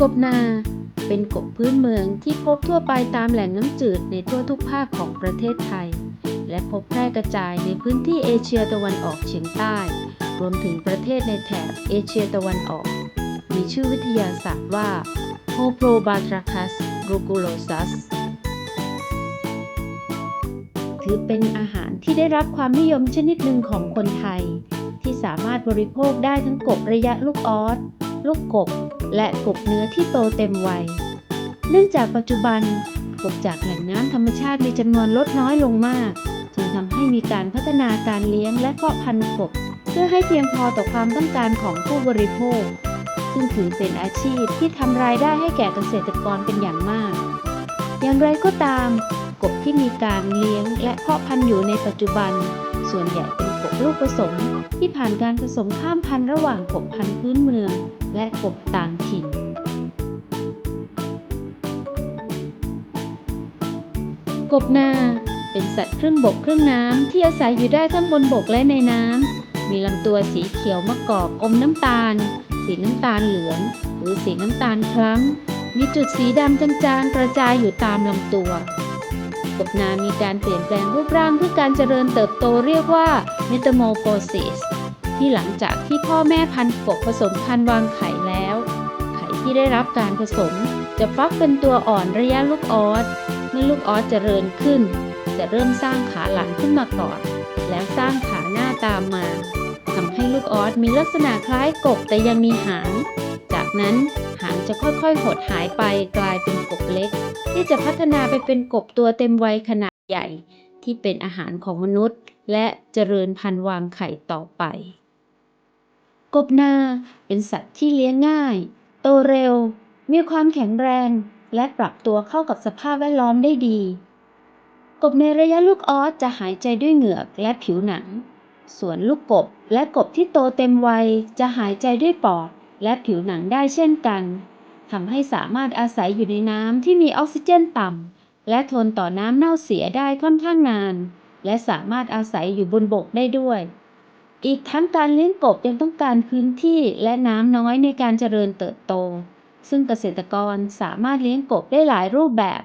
กบนาเป็นกบพื้นเมืองที่พบทั่วไปตามแหล่งน้ำจืดในทั่วทุกภาคของประเทศไทย และพบแพร่กระจายในพื้นที่เอเชียตะวันออกเฉียงใต้ รวมถึงประเทศในแถบเอเชียตะวันออก มีชื่อวิทยาศาสตร์ว่า h o p r o b a t r a c u s rugulosus ถือเป็นอาหารที่ได้รับความนิยมชนิดหนึ่งของคนไทย ที่สามารถบริโภคได้ทั้งกบระยะลูกออส ลูกกบ และกบเนื้อที่โตเต็มวัย เนื่องจากปัจจุบันกบจากแหล่งน้ำธรรมชาติมีจำนวนลดน้อยลงมาก จึงทำให้มีการพัฒนาการเลี้ยงและเพาะพันธุ์กบ เพื่อให้เพียงพอต่อความต้องการของผู้บริโภค ซึ่งถือเป็นอาชีพที่ทำรายได้ให้แก่เกษตรกรเป็นอย่างมาก อย่างไรก็ตาม กบที่มีการเลี้ยงและเพาะพันธุ์อยู่ในปัจจุบัน ส่วนใหญ่เป็นกบลูกผสมที่ผ่านการผสมข้ามพันธุ์ระหว่างกบพันธุ์พื้นเมือง และกบต่างถิ่น กบนา เป็นสัตว์ครึ่งบกครึ่งน้ำที่อาศัยอยู่ได้ทั้งบนบกและในน้ำ มีลำตัวสีเขียวมะกอกอมน้ำตาล สีน้ำตาลเหลือง หรือสีน้ำตาลคล้ำ มีจุดสีดำจางๆกระจายอยู่ตามลำตัวกบนามีการเปลี่ยนแปลงรูปร่างเพื่อการเจริญเติบโตเรียกว่า metamorphosis ที่หลังจากที่พ่อแม่พันธุ์กบผสมพันธุ์วางไข่แล้ว ไข่ที่ได้รับการผสม จะฟักเป็นตัวอ่อนระยะลูกออสเมื่อลูกออสเจริญขึ้น จะเริ่มสร้างขาหลังขึ้นมาก่อน แล้วสร้างขาหน้าตามมาทำให้ลูกออสมีลักษณะคล้ายกบแต่ยังมีหาง จากนั้นหางจะค่อยๆ หดหายไปกลายเป็นกบเล็ก ที่จะพัฒนาไปเป็นกบตัวเต็มวัยขนาดใหญ่ ที่เป็นอาหารของมนุษย์ และเจริญพันธุ์วางไข่ต่อไป กบนาเป็นสัตว์ที่เลี้ยงง่าย โตเร็ว มีความแข็งแรง และปรับตัวเข้ากับสภาพแวดล้อมได้ดี กบในระยะลูกออสจะหายใจด้วยเหงือกและผิวหนัง ส่วนลูกกบและกบที่โตเต็มวัยจะหายใจด้วยปอดและผิวหนังได้เช่นกันทำให้สามารถอาศัยอยู่ในน้ำที่มีออกซิเจนต่ำและทนต่อน้ำเน่าเสียได้ค่อนข้างนาน และสามารถอาศัยอยู่บนบกได้ด้วย อีกทั้งการเลี้ยงกบยังต้องการพื้นที่และน้ำน้อยในการเจริญเติบโต ซึ่งเกษตรกรสามารถเลี้ยงกบได้หลายรูปแบบ